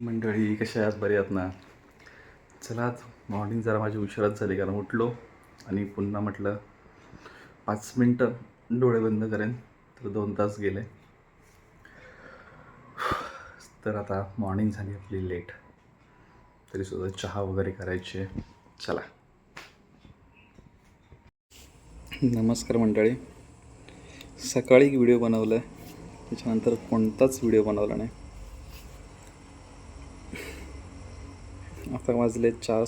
मंडळी कशा आहात? बरे आहात ना? चला आज मॉर्निंग जरा माझी उशिरात झाली कारण उठलो आणि पुन्हा म्हटलं पाच मिनटं डोळे बंद करेन तर दोन तास गेले. तर आता मॉर्निंग झाली आपली लेट तरीसुद्धा चहा वगैरे करायची. आहे चला. नमस्कार मंडळी. सकाळी एक व्हिडिओ बनवला आहे त्याच्यानंतर कोणताच व्हिडिओ बनवला नाही. आता वाजले चार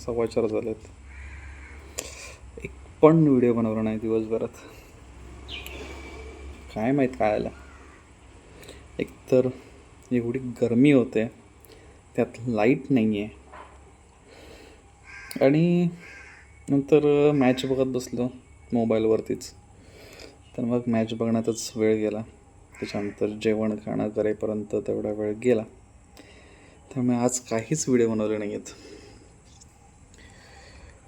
सव्वा चार झालेत. एक पण व्हिडिओ बनवला नाही दिवसभरात. काय माहीत काय आलं. एकतर एवढी गरमी होते त्यात लाइट नाही आहे आणि नंतर मॅच बघत बसलो मोबाईलवरतीच तर मग मॅच बघण्यातच वेळ गेला. त्याच्यानंतर जेवण खाणं करेपर्यंत तेवढा वेळ गेला. त्यामुळे आज काहीच व्हिडिओ बनवले नाही आहेत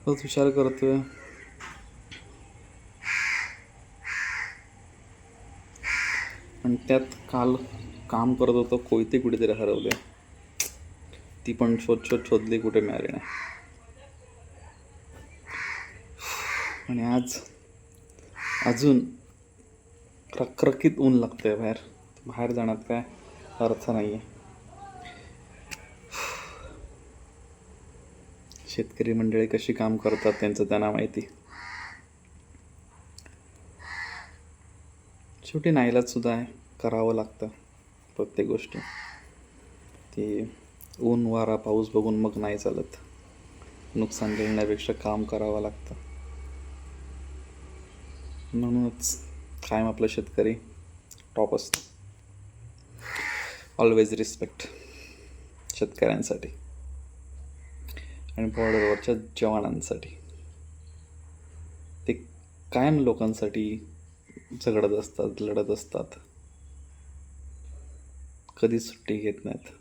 परत विचार करतोय. आणि त्यात काल काम करत होतो कोयते कुठेतरी हरवले. ती पण शोध शोध शोधली कुठे मिळाली नाही. आणि आज अजून रखरखीत ऊन लागतंय बाहेर. बाहेर जाण्यात काय अर्थ नाही आहे शेतकरी मंडळी कशी काम करतात त्यांचं त्यांना माहिती. शेवटी नाईलाज सुद्धा आहे करावं लागतं प्रत्येक गोष्ट. ती ऊन वारा पाऊस बघून मग नाही चालत. नुकसान घेण्यापेक्षा काम करावं लागतं. म्हणूनच कायम आपलं शेतकरी टॉप असतं. ऑलवेज रिस्पेक्ट शेतकऱ्यांसाठी. आणि बॉर्डरवरच्या जवानांसाठी. ते कायम लोकांसाठी झगडत असतात लढत असतात. कधीच सुट्टी घेत नाहीत.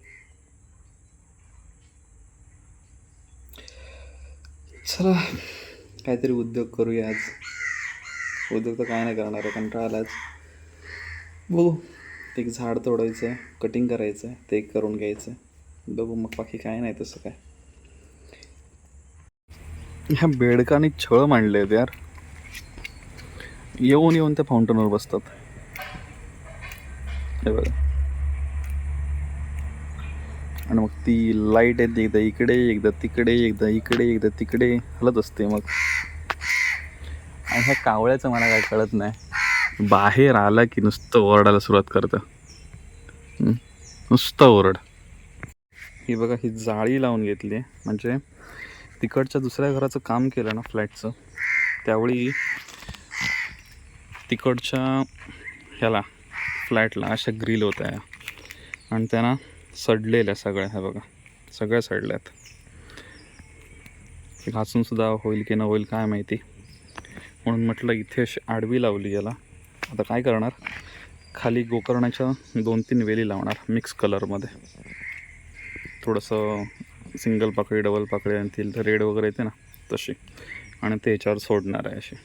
चला काहीतरी उद्योग करूया आज. उद्योग तर काय नाही करणार आहे कंटाळा आलाच बघू एक झाड तोडायचं आहे कटिंग करायचं आहे ते एक करून घ्यायचं आहे बघू मग बाकी काय नाही तसं काय. ह्या बेडकाने छळ मांडले आहेत यार. येऊन येऊन त्या फाउंटनवर बसतात. हे बघा. आणि मग ती लाइट आहेत एकदा इकडे एकदा तिकडे एकदा इकडे एकदा तिकडे. हलत असते मग. आणि ह्या कावळ्याचं मला काय कळत नाही. बाहेर आला की नुसतं ओरडायला सुरुवात करतं. नुसतं ओरड. ही बघा ही जाळी लावून घेतली आहे. म्हणजे तिकडच्या दुसऱ्या घराचं काम केलं ना फ्लॅटचं त्यावेळी तिकडच्या ह्याला फ्लॅटला अशा ग्रिल होत्या. आणि त्यांना सडलेल्या सगळ्या ह्या बघा सगळ्या सडल्यात. घासूनसुद्धा होईल की न होईल काय माहिती. म्हणून म्हटलं इथे अशी आडवी लावली याला. आता काय करणार? खाली गोकर्णाच्या दोन तीन वेली लावणार मिक्स कलरमध्ये. थोडंसं सिंगल पाकळी डबल पाकळी आणतील तर रेड वगैरे येते ना तशी. आणि ते याच्यावर सोडणार आहे अशी.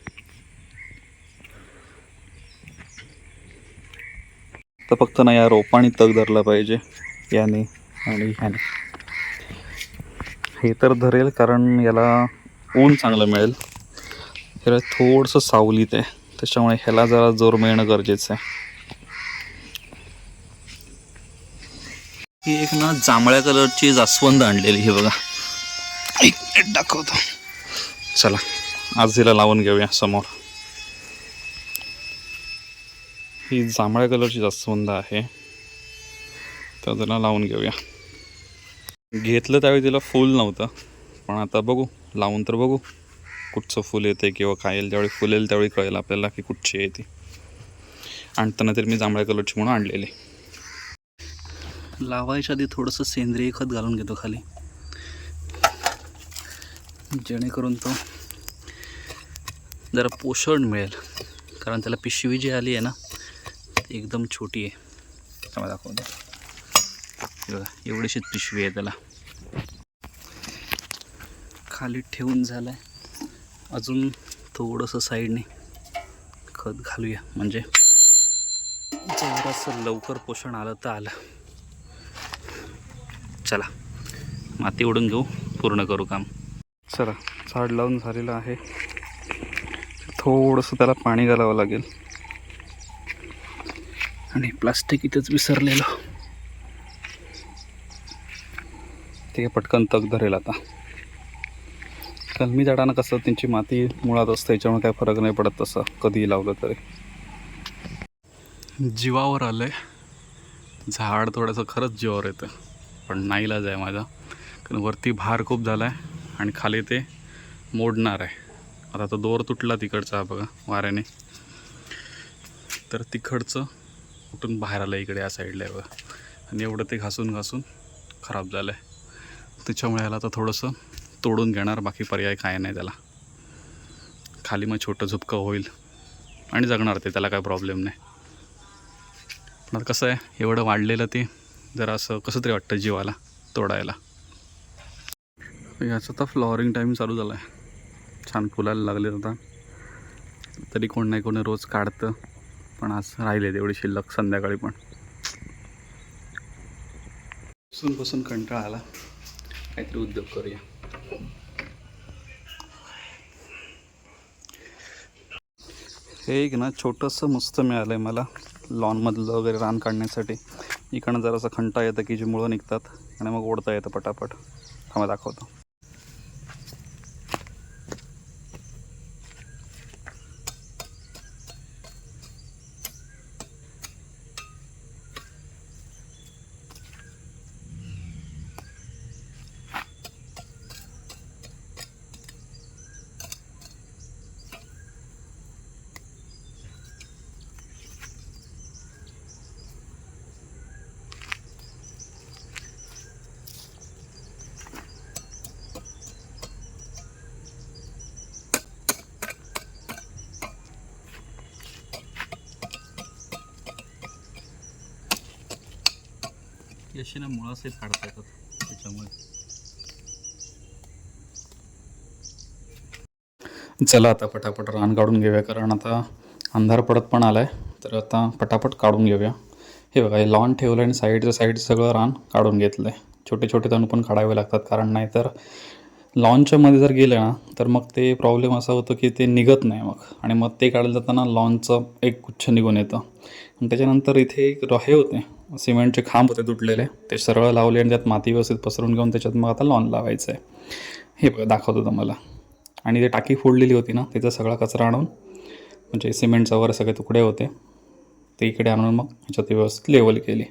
तर फक्त ना या रोपाने तग धरला पाहिजे. याने आणि ह्याने. हे तर धरेल कारण याला ऊन चांगलं मिळेल. ह्याला थोडंसं सावलीत आहे. त्याच्यामुळे ह्याला जरा जोर मिळणं गरजेचं आहे. ही एक ना जांभळ्या कलरची जास्वंद आणलेली हे बघा. एक मिनिट दाखवतो. चला आज हिला लावून घेऊया समोर. ही जांभळ्या कलरची जास्वंद आहे. तर त्याला लावून घेऊया. घेतलं त्यावेळी तिला फूल नव्हतं पण आता बघू लावून तर बघू. कुठचं फूल येते किंवा काय येईल ज्यावेळी फुल येईल त्यावेळी कळेल आपल्याला की कुठची येते आणताना तरी मी जांभळ्या कलरची म्हणून आणलेली. लावायच्या आधी थोडंसं सेंद्रिय खत घालून घेतो खाली. जेणेकरून तो जरा पोषण मिळेल. कारण त्याला पिशवी जी आली आहे ना ती एकदम छोटी आहे. त्यामुळे दाखवतो. बघा एवढीशीच पिशवी आहे त्याला. खाली ठेवून झालं आहे अजून थोडंसं साईडने खत घालूया. म्हणजे जरासं लवकर पोषण आलं तर आलं. चला माती ओढून घेऊ पूर्ण करू काम. चला झाड लावून झालेलं आहे. थोडंसं त्याला पाणी घालावं लागेल. आणि प्लास्टिक इथेच विसरलेलं. ते पटकन तग धरेल आता. कलमी झाडांना कसं त्यांची माती मुळात असते याच्यामुळे काय फरक नाही पडत तसं कधीही लावलं तरी. जीवावर आहे झाड थोडंसं खरंच जीवावर येतं. पण नाईलाज आहे माझा. कारण वरती भार खूप झाला आहे आणि खाली ते मोडणार आहे. आता तो दोर तुटला तिकडचा बघा वाऱ्याने. तर तिकडचं कुठून बाहेर आलं इकडे या साईडला आहे बघा. आणि एवढं ते घासून घासून खराब झालं आहे त्याच्यामुळे ह्याला आता थोडंसं तोडून घेणार बाकी पर्याय काय नाही त्याला. खाली मग छोटं झुपकं होईल आणि जगणार ते त्याला काय प्रॉब्लेम नाही. पण कसं आहे एवढं वाढलेलं ते जरा असं कसं तरी वाटतं जीवाला तोडायला. याचं तर फ्लॉवरिंग टाईम चालू झाला आहे छान फुलायला लागले आता. तरी कोण नाही कोणी रोज काढतं पण आज राहिले तेवढी शिल्लक संध्याकाळी पण. बसून बसून कंटाळा आला. काहीतरी उद्योग करूया. हे एक ना छोटंसं मस्त मिळालं आहे मला लॉनमधलं वगैरे रान काढण्यासाठी. इकडनं जरासं खंटा येतं की जी मुळं निघतात आणि मग ओढता येतं पटापट. थांबा दाखवतो. अशी ना मुळासहित काढता येतात त्याच्यामुळे. चला आता पटापट रान काढून घेऊया कारण आता अंधार पडत पण आला आहे तर आता पटापट काढून घेऊया. हे बघा हे लॉन ठेवलं आणि साईडचं साईड सगळं रान काढून घेतलं आहे छोटे छोटे तण पण काढावे लागतात कारण नाहीतर लॉनच्या मध्ये जर गेलं ना तर मग ते प्रॉब्लेम असा होतो की ते निघत नाही मग. आणि मग ते काढलं जाताना लॉनचं एक गुच्छ निघून येतं. आणि त्याच्यानंतर इथे एक हे होते. सिमेंटचे खांब होते तुटलेले ते सरळ लावले आणि त्यात माती व्यवस्थित पसरून घेऊन त्याच्यात मग आता लॉन लावायचं आहे हे बघा दाखवतो तुम्हाला. आणि ते टाकी फोडलेली होती ना त्याचा सगळा कचरा आणून म्हणजे सिमेंटचा वगैरे सगळे तुकडे होते ते इकडे आणून मग ह्याच्यात व्यवस्थित लेवल केली.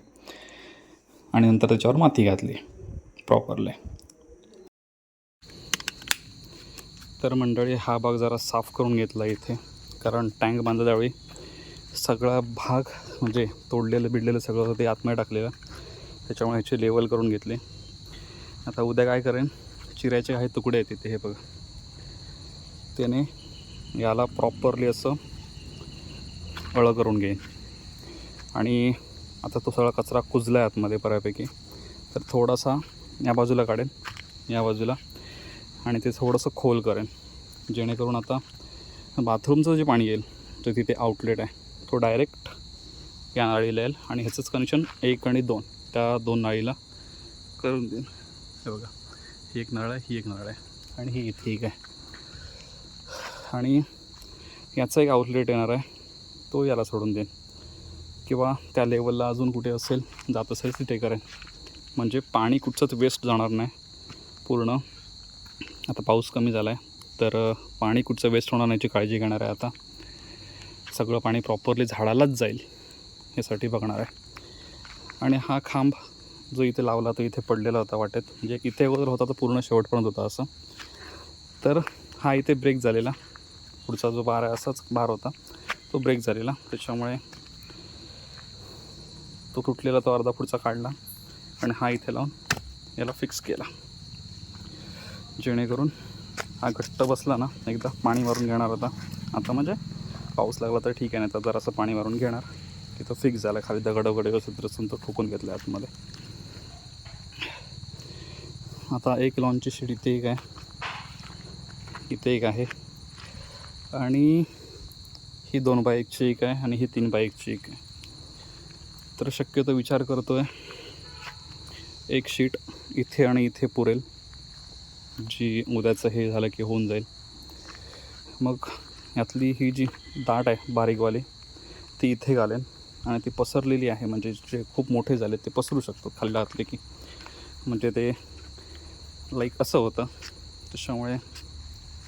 आणि नंतर त्याच्यावर माती घातली प्रॉपरली तर मंडळी हा भाग जरा साफ करून घेतला इथे कारण टँक बांधल्यावेळी सगळा भाग म्हणजे तोडलेलं बिडलेलं सगळं ते आतमध्ये टाकलेलं. त्याच्यामुळे ह्याचे लेवल करून घेतले. आता उद्या काय करेन? चिऱ्याचे काही तुकडे आहेत तिथे हे बघा. त्याने याला प्रॉपरली असं अळं करून घेईन. आणि आता तो सगळा कचरा कुजला आहे आतमध्ये बऱ्यापैकी. तर थोडासा या बाजूला काढेन या बाजूला. आणि ते थोडंसं खोल करेन. जेणेकरून आता बाथरूमचं जे पाणी येईल ते तिथे आउटलेट आहे. तो डायरेक्ट या नाळीला येईल. आणि ह्याचंच कनेक्शन एक आणि दोन. त्या दोन नाळीला करून देईन. हे बघा. ही एक नळ आहे ही एक नळ आहे. आणि ही इथे एक आहे. आणि याचा एक आउटलेट येणार आहे. तो याला सोडून देईन. किंवा त्या लेवलला अजून कुठे असेल जात असेल तिथे करेन. म्हणजे पाणी कुठचंच वेस्ट जाणार नाही. पूर्ण. आता पाऊस कमी झाला आहे तर पाणी कुठचं वेस्ट होणार नाही याची काळजी घेणार आहे आता. सगळं पाणी प्रॉपरली झाडालाच जाईल यासाठी बघणार आहे. आणि हा खांब जो इथे लावला तो इथे पडलेला होता वाटेत. म्हणजे इथे अगोदर होता तो पूर्ण शेवटपर्यंत होता असं. तर हा इथे ब्रेक झालेला. पुढचा जो बार आहे असाच बार होता. तो ब्रेक झालेला. त्याच्यामुळे तो तुटलेला तो अर्धा पुढचा काढला आणि हा इथे लावून याला फिक्स केला. जेणेकरून हा घट्ट बसला ना एकदा पाणी मारून घेणार होता. आता म्हणजे पाऊस लागला तर ठीक आहे नाही तर जरासं पाणी मारून घेणार. तिथं फिक्स झालं. खाली दगड वगैरे व्यवस्थित रचून तो ठोकून घेतला आतमध्ये. आता एक लॉनची शीट इथे एक आहे. इथे एक आहे. आणि ही दोन बाईकची एक आहे आणि ही तीन बाईकची एक आहे. तर शक्यतो विचार करतो आहे एक शीट इथे आणि इथे पुरेल जी उद्याचं हे झालं की होऊन जाईल. मग यातली ही जी दाट आहे बारीकवाली ती इथे घालेन आणि ती पसरलेली आहे. म्हणजे जे खूप मोठे झाले ते पसरू शकतो खाल्ल्या घातले की म्हणजे ते लाईक असं होतं. त्याच्यामुळे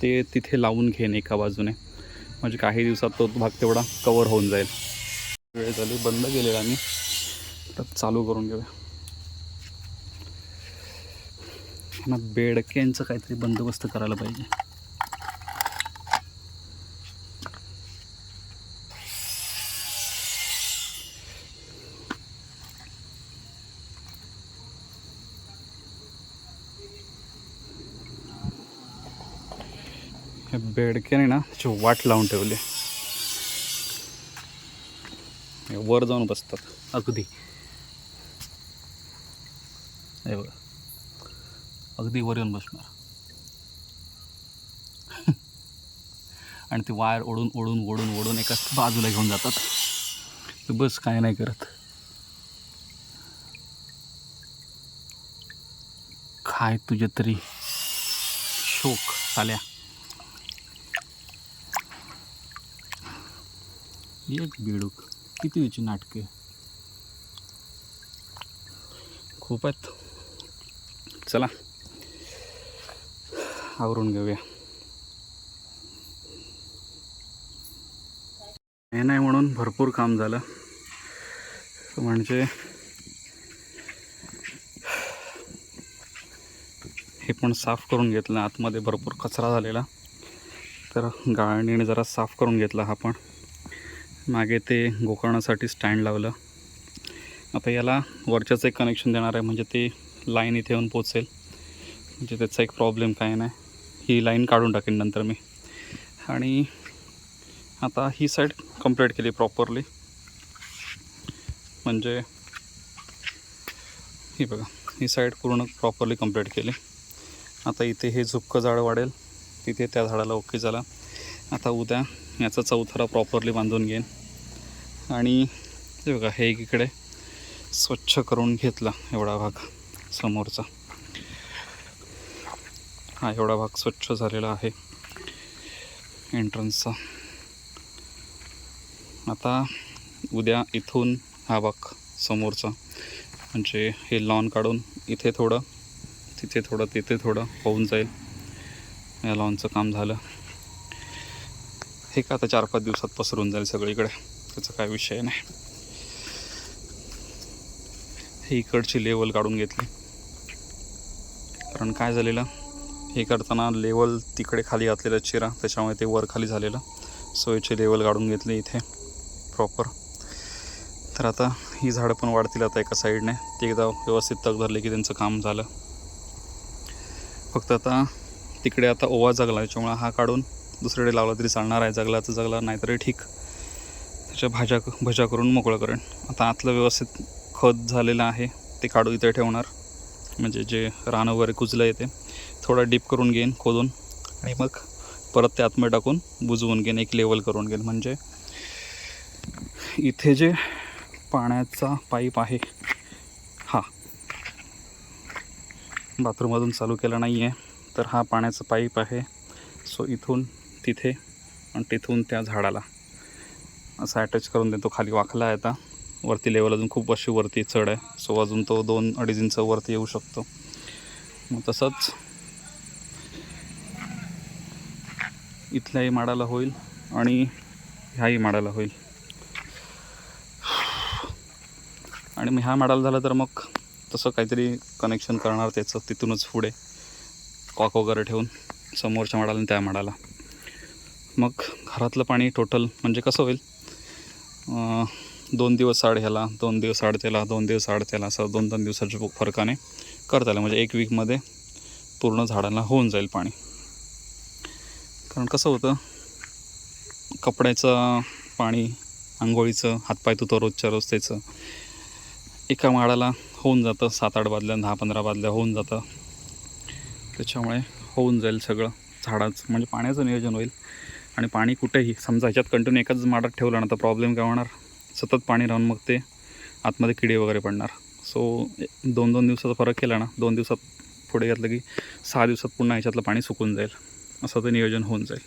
ते तिथे लावून घेईन एका बाजूने. म्हणजे काही दिवसात तो भाग तेवढा कवर होऊन जाईल. वेळ झाली बंद केलेला मी. तर चालू करून घेऊया. ना बेडक्यांचं काहीतरी बंदोबस्त करायला पाहिजे हे बेडक्याने ना त्याची वाट लावून ठेवली. वर जाऊन बसतात. अगदी. हे बघा. अगदी वर येऊन बसणार. आणि ते वायर ओढून ओढून ओढून ओढून एका बाजूला घेऊन जातात. बस काय नाही करत. काय तुझे तरी शोक आल्या. एक बेडूक. किती विची नाटके? खूप आहेत. चला. आवरून घेऊया. हे नाही म्हणून भरपूर काम झालं. म्हणजे हे पण साफ करून घेतलं. आतमध्ये भरपूर कचरा झालेला. तर गाळणीने जरा साफ करून घेतला हा पण. मागे ते गोकर्णासाठी स्टँड लावलं. आता याला वरच्याच एक कनेक्शन देणार आहे म्हणजे ते लाईन इथे येऊन पोचेल म्हणजे त्याचा एक प्रॉब्लेम काय नाही. ही लाईन काढून टाकेन नंतर मी. आणि आता ही साईड कंप्लीट केली प्रॉपरली म्हणजे ही बघा ही साईड पूर्ण प्रॉपरली कंप्लीट केली. आता इथे हे झुपकं झाड वाढेल. तिथे त्या झाडाला ओके झाला. आता उद्या याचा चौथरा प्रॉपरली बांधून घेईन. आणि हे बघा हे एकीकडे स्वच्छ करून घेतला एवढा भाग समोरचा. हा एवढा भाग स्वच्छ झालेला आहे एंट्रन्सचा आता उद्या इथून हा भाग समोरचा. म्हणजे हे लॉन काढून इथे थोडं तिथे थोडं तिथे थोडं होऊन जाईल. या लॉनचं काम झालं. हे का आता चार पाच दिवसात पसरून जाईल सगळीकडे? त्याचा काय विषय नाही. हे इकडची लेवल काढून घेतली. कारण काय झालेलं? हे करताना लेवल तिकडे खाली घातलेला चिरा त्याच्यामुळे ते वर खाली झालेलं. सोयीचे लेवल काढून घेतले इथे प्रॉपर तर आता ही झाडं पण वाढतील आता एका साईडने ते एकदा व्यवस्थित तग धरले की त्यांचं काम झालं. फक्त आता तिकडे आता ओवा जगला त्याच्यामुळे हा काढून दुसरीकडे लावला तरी चालणार आहे. जगला तर जगला नाहीतरी ठीक. त्याच्या भाज्या भज्या करून मोकळं करेन. आता आतलं व्यवस्थित खत झालेलं आहे ते काढू इथे ठेवणार. म्हणजे जे रान वगैरे कुजलं आहे ते थोडं डीप करून घेईन खोदून. आणि मग परत ते आतमध्ये टाकून बुजवून घेईन एक लेवल करून घेईन. म्हणजे इथे जे पाण्याचा पाईप आहे हा. बाथरूममधून चालू केला नाही आहे तर हा पाण्याचा पाईप आहे. सो इथून तिथे आणि तिथून त्या झाडाला. असा अटॅच करून देतो. खाली वाकला आहे आता. वरती लेवल अजून खूप अशी वरती चढ आहे. सो अजून तो दोन अडीच इंच वरती येऊ शकतो. मग तसंच इथल्याही माडाला होईल आणि ह्याही माडाला होईल. आणि मग ह्या माडाला झालं तर मग तसं काहीतरी कनेक्शन करणार त्याचं तिथूनच पुढे. कॉक वगैरे ठेवून समोरच्या माडाला आणि त्या माडाला मग घरातलं पाणी टोटल म्हणजे कसं होईल? दोन दिवस आड ह्याला दोन दिवस आड त्याला दोन दिवस आड त्याला असं दोन दोन दिवसाच्या फरकाने करता आलं म्हणजे एक वीकमध्ये पूर्ण झाडांना होऊन जाईल पाणी. कारण कसं होतं कपड्याचं पाणी आंघोळीचं हातपाय धुतो रोजच्या रोज त्याचं. एका माळाला होऊन जातं सात आठ बादल्या दहा पंधरा बादल्या होऊन जातं. त्याच्यामुळे होऊन जाईल सगळं. झाडाचं म्हणजे पाण्याचं नियोजन होईल. आणि पाणी कुठेही समजा ह्याच्यात कंटिन्यू एकाच माडात ठेवलं ना तर प्रॉब्लेम काय होणार? सतत पाणी राहून मग ते आतमध्ये किडे वगैरे पडणार. सो दोन दोन दिवसाचा फरक केला ना दोन दिवसात पुढे घेतलं की सहा दिवसात पुन्हा ह्याच्यातलं पाणी सुकून जाईल. असं ते नियोजन होऊन जाईल.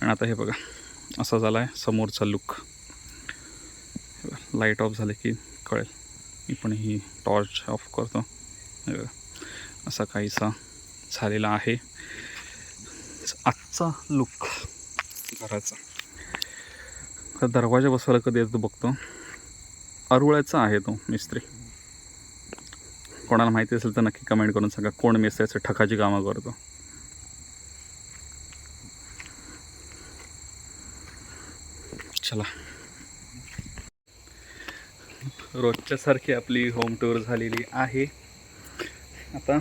आणि आता हे बघा असा झाला आहे समोरचा लुक लाइट ऑफ झाले की कळेल. मी पण ही टॉर्च ऑफ करतो. असा काहीसा झालेला आहे. आजचा लुक घराचा तर दरवाजा बसवायला कधी येतो बघतो. अरुळ्याचा आहे तो मिस्त्री. कोणाला माहिती असेल तर नक्की कमेंट करून सांगा. कोण मिस्त्रीचं ठकाची कामं करतो. चला. रोजच्यासारखी आपली होम टूर झालेली आहे. आता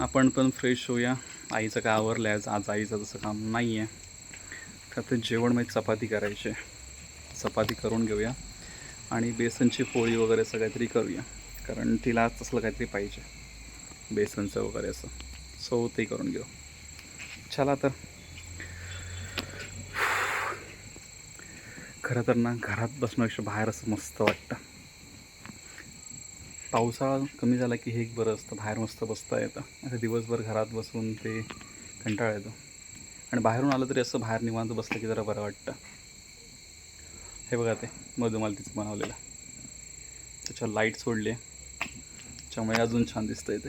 आपण पण फ्रेश होऊया. आईचं काय आवरलं आहे आज? आज आईचं तसं काम नाही आहे. तर ते जेवण मग चपाती करायची. आहे. चपाती करून घेऊया. आणि बेसनची पोळी वगैरे असं काहीतरी करूया. कारण तिला आज तसलं काहीतरी पाहिजे. बेसनचं वगैरे असं. सो ते करून घेऊ. चला तर. खरं तर ना घरात बसण्यापेक्षा बाहेर असं मस्त वाटतं. पावसाळा कमी झाला की हे एक बरं असतं. बाहेर मस्त बसता येतं. असं दिवसभर घरात बसून ते कंटाळा येतो. आणि बाहेरून आलं तरी असं बाहेर निवांत बसलं की जरा बरं वाटतं. हे बघा ते मधुमालतीचं बनवलेलं. त्याच्यावर लाइट सोडली आहे त्याच्यामुळे अजून छान दिसतंय ते.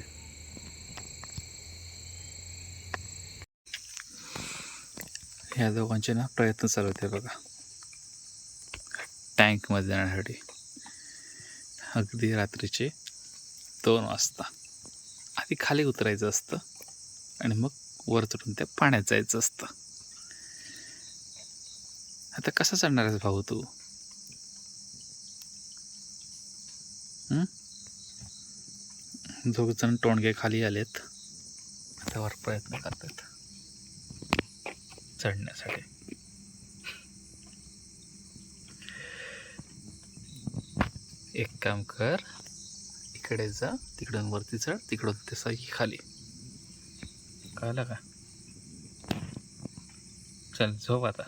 ह्या दोघांचे ना प्रयत्न चालू होते बघा. टँकमध्ये जाण्यासाठी. अगदी रात्रीचे दोन वाजता. आधी खाली उतरायचं असतं आणि मग वर चढून त्या पाण्यात जायचं असतं. आता कसा चढणार आहेस भाऊ तू? दोघ जण टोणगे खाली आलेत. आता वर प्रयत्न करतात चढण्यासाठी. एक काम कर. इकडे जा. तिकडून वरती चढ. तिकडून तसा की खाली. कळलं का? चल झोप आता.